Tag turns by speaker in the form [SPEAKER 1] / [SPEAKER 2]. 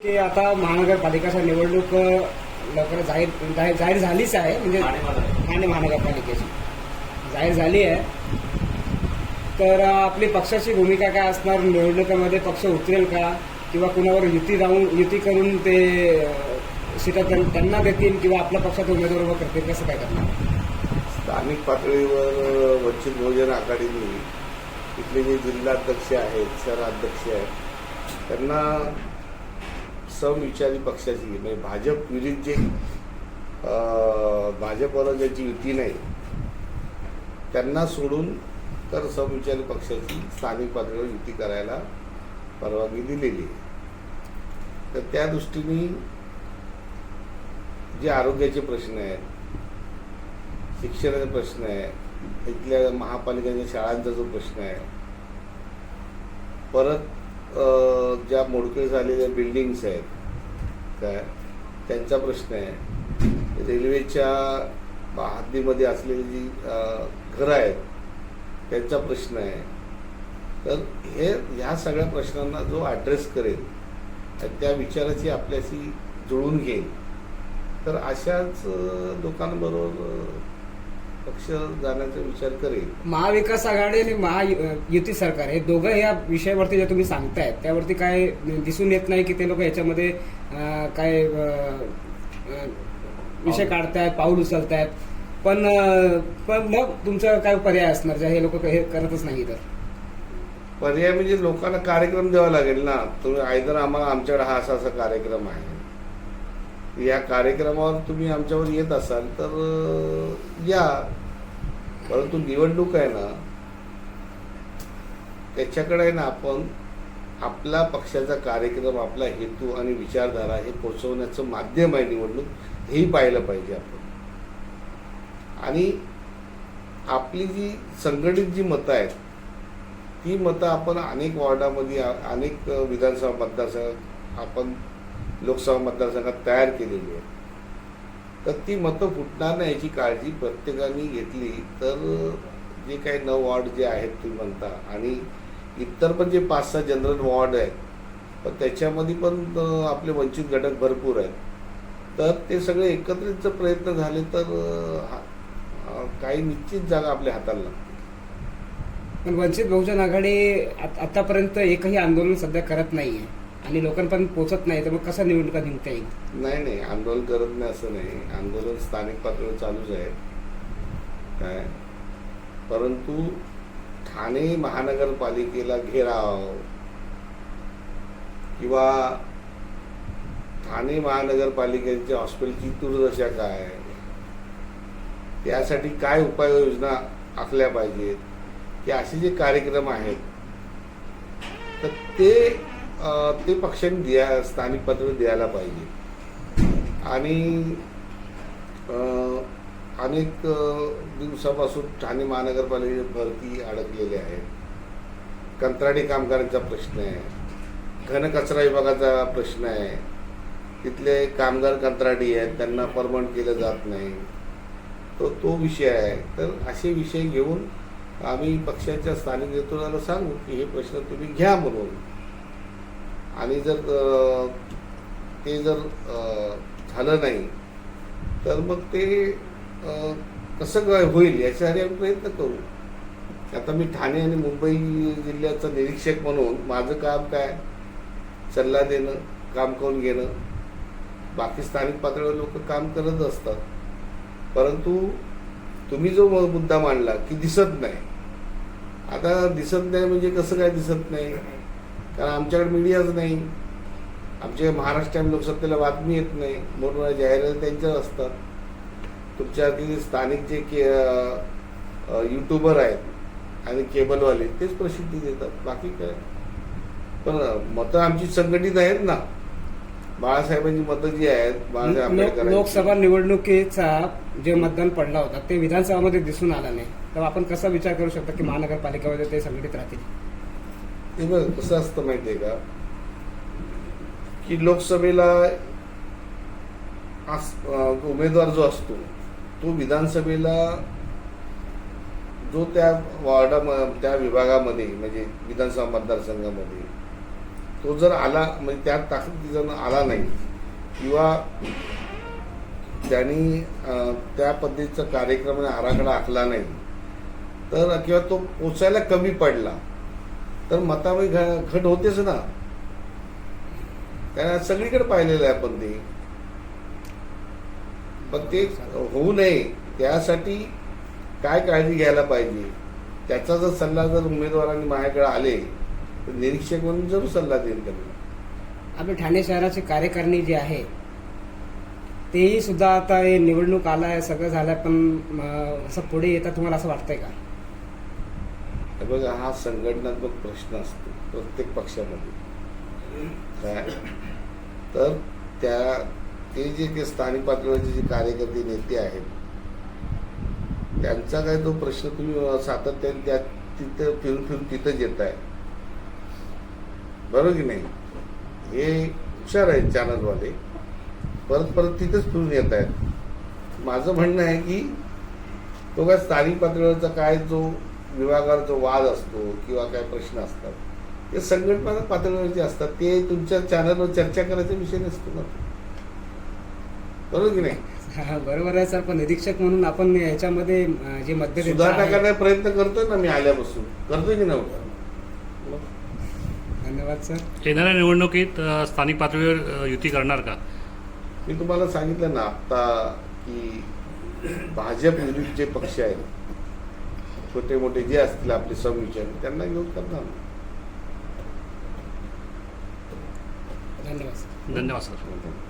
[SPEAKER 1] की आता महानगरपालिकेच्या निवडणूक लवकर जाहीर जाहीर जाहीर झालीच आहे. म्हणजे ठाणे महानगरपालिकेची. जाहीर झाली आहे. तर आपली पक्षाची भूमिका काय असणार? निवडणुकीमध्ये पक्ष उतरेल का? किंवा कुणावर युती राहून युती करून ते सीटा त्यां- त्यांना देतील किंवा आपल्या पक्षात उमेदवार उभं करतील? कसं काय करणार?
[SPEAKER 2] स्थानिक पातळीवर वंचित बहुजन आघाडीने इथले जे जिल्हाध्यक्ष आहेत शहराध्यक्ष आहेत त्यांना समविचारी पक्षाची म्हणजे भाजप विरुद्ध जे अं, ज्याची युती नाही त्यांना सोडून तर समविचारी पक्षाची स्थानिक पातळीवर युती करायला परवानगी दिलेली आहे. तर त्या दृष्टीने जे आरोग्याचे प्रश्न आहेत शिक्षणाचा प्रश्न आहे इथल्या महापालिकेच्या शाळांचा जो प्रश्न आहे परत ज्या मोडके झालेल्या बिल्डिंग्स आहेत काय? त्यांचा प्रश्न आहे. रेल्वेच्या हद्दीमध्ये असलेली जी घरं आहेत त्यांचा प्रश्न आहे. तर हे ह्या सगळ्या प्रश्नांना जो ॲड्रेस करेल त्या विचाराची आपल्याशी जुळून घेईल. तर अशाच लोकांबरोबर पक्ष जाण्याचा विचार करेल.
[SPEAKER 1] महाविकास आघाडी आणि महायुती सरकार हे दोघं या विषयावरती जे तुम्ही सांगतायत त्यावरती काय दिसून येत नाही की ते लोक याच्यामध्ये काय विषय काढतायत पाऊल उचलतायत? पण पण मग तुमचं काय पर्याय असणार? जे हे लोक हे करतच नाही तर
[SPEAKER 2] पर्याय म्हणजे लोकांना कार्यक्रम द्यावा लागेल ना. तुम्ही आयदर आम्हाला आमच्याकडे हा असा असा कार्यक्रम आहे. या कार्यक्रमावर तुम्ही आमच्यावर येत असाल तर या. परंतु निवडणूक आहे ना त्याच्याकडे आहे ना आपण आपला पक्षाचा कार्यक्रम आपला हेतू आणि विचारधारा हे पोचवण्याचं माध्यम आहे निवडणूक. हेही पाहिलं पाहिजे आपण. आणि आपली जी संघटित जी मतं आहेत ती मतं आपण अनेक वॉर्डामध्ये अनेक विधानसभा मतदारसंघात आपण लोकसभा मतदारसंघात तयार केलेली आहे. तर ती मतं फुटणार नाही याची काळजी प्रत्येकाने घेतली. तर जे काही नऊ वॉर्ड जे आहेत तुम्ही म्हणता आणि इतर पण जे पाच सहा जनरल वॉर्ड आहेत पण त्याच्यामध्ये पण आपले वंचित घटक भरपूर आहेत. तर ते सगळे एकत्रित जर प्रयत्न झाले तर हा- काही निश्चित जागा आपल्या हाताला लागते
[SPEAKER 1] पण वंचित बहुजन आघाडी आतापर्यंत एकही आंदोलन सध्या करत नाही आहे आणि लोकांपर्यंत पोहोचत नाही तर मग कसं निवडणुका जिंकता येईल?
[SPEAKER 2] नाही नाही. आंदोलन करत नाही असं नाही. आंदोलन स्थानिक पातळीवर चालूच आहे. काय? परंतु ठाणे महानगरपालिकेला घेराव किंवा ठाणे महानगरपालिकेच्या हॉस्पिटलची दुर्दशा काय? त्यासाठी काय उपाययोजना आखल्या पाहिजेत? की असे जे कार्यक्रम आहेत तर ते ते पक्षांनी द्या स्थानिक पातळीवर द्यायला पाहिजे. आणि अनेक दिवसापासून ठाणे महानगरपालिकेची भरती अडकलेली आहे कंत्राटी कामगारांचा प्रश्न आहे. घनकचरा विभागाचा प्रश्न आहे. तिथले कामगार कंत्राटी आहेत त्यांना परमनंट केलं जात नाही. तर तो विषय आहे. तर असे विषय घेऊन आम्ही पक्षाच्या स्थानिक नेतृत्वाला सांगू की हे प्रश्न तुम्ही घ्या म्हणून. आणि जर ते जर झालं नाही तर मग ते कसं काय होईल याच्यासाठी आम्ही प्रयत्न करू. आता मी ठाणे आणि मुंबई जिल्ह्याचा निरीक्षक म्हणून माझं काम काय? सल्ला देणं काम करून घेणं. बाकी स्थानिक पातळीवर लोक काम करत असतात. परंतु तुम्ही जो म- मुद्दा मांडला की दिसत नाही. आता दिसत नाही म्हणजे कसं काय दिसत नाही? कारण आमच्याकडे मीडियाच नाही. आमच्या महाराष्ट्र लोकसत्तेला बातमी येत नाही. मोठमोठ्या जाहिराती त्यांच्याच असतात. तुमच्या तिथे स्थानिक जे के युट्यूबर आहेत आणि केबलवाले तेच प्रसिद्धी देतात. बाकी काय? पण मतं आमची संघटित आहेत ना. बाळासाहेबांची मतं जी आहेत बाळासाहेब आंबेडकर
[SPEAKER 1] लोकसभा निवडणुकीचा जे मतदान पडला होता ते विधानसभामध्ये दिसून आलं नाही. तर आपण कसा विचार करू शकतो की महानगरपालिकेमध्ये ते संघटित राहतील?
[SPEAKER 2] हे बघ कसं असतं माहितीये का? की लोकसभेला आस- उमेदवार जो असतो तो विधानसभेला जो त्या वॉर्डा त्या विभागामध्ये म्हणजे विधानसभा मतदारसंघामध्ये तो जर आला म्हणजे त्या ताकदीचा आला नाही किंवा त्यांनी त्या पद्धतीचा कार्यक्रम आराखडा आखला नाही तर किंवा तो पोचायला कमी पडला तर मतामध्ये घ- घट होतेच ना. कारण सगळीकडे पाहिलेलं आहे आपण ते. पण ते होऊ नये. त्यासाठी काय काळजी घ्यायला पाहिजे? त्याचा जर सल्ला जर उमेदवारांनी माझ्याकडे आले तर निरीक्षक म्हणून जरूर सल्ला देईल त्यांना.
[SPEAKER 1] आपले ठाणे शहराचे कार्यकारिणी जे आहे तेही सुद्धा आता हे निवडणूक आलाय सगळं झालंय पण असं पुढे येतात तुम्हाला असं वाटतंय का?
[SPEAKER 2] बघा हा संघटनात्मक प्रश्न असतो प्रत्येक पक्षामध्ये. काय? तर त्या ते जे काही स्थानिक पातळीवरचे जे कार्यकर्ते नेते आहेत त्यांचा काय तो प्रश्न तुम्ही सातत्याने त्या तिथं फिरून फिरून तिथंच येत आहे बरोबर की नाही? हे हुशार आहेत चॅनलवाले. परत परत तिथंच फिरून येत आहेत. माझं म्हणणं आहे की तो काय स्थानिक पातळीवरचा काय जो विभागावर जो वाद असतो किंवा काय प्रश्न असतात ते संघटना पातळीवरचे असतात ते तुमच्या चॅनलवर चर्चा करायचा विषय नसतो ना. बरोबर की नाही?
[SPEAKER 1] हा, बरोबर आहे सर पण निरीक्षक म्हणून आपण याच्यामध्ये जे मध्यस्थता
[SPEAKER 2] सुधारणा करण्याचा प्रयत्न करतोय ना मी आल्यापासून. करतोय की नव्हतं
[SPEAKER 1] धन्यवाद सर.
[SPEAKER 3] येणाऱ्या निवडणुकीत स्थानिक पातळीवर युती करणार का?
[SPEAKER 2] मी तुम्हाला सांगितलं ना आता की भाजप विरुद्ध जे पक्ष आहेत. छोटे मोठे जे असतील आपले संविचार त्यांना घेऊन करणार.
[SPEAKER 1] धन्यवाद सर.
[SPEAKER 3] धन्यवाद सर.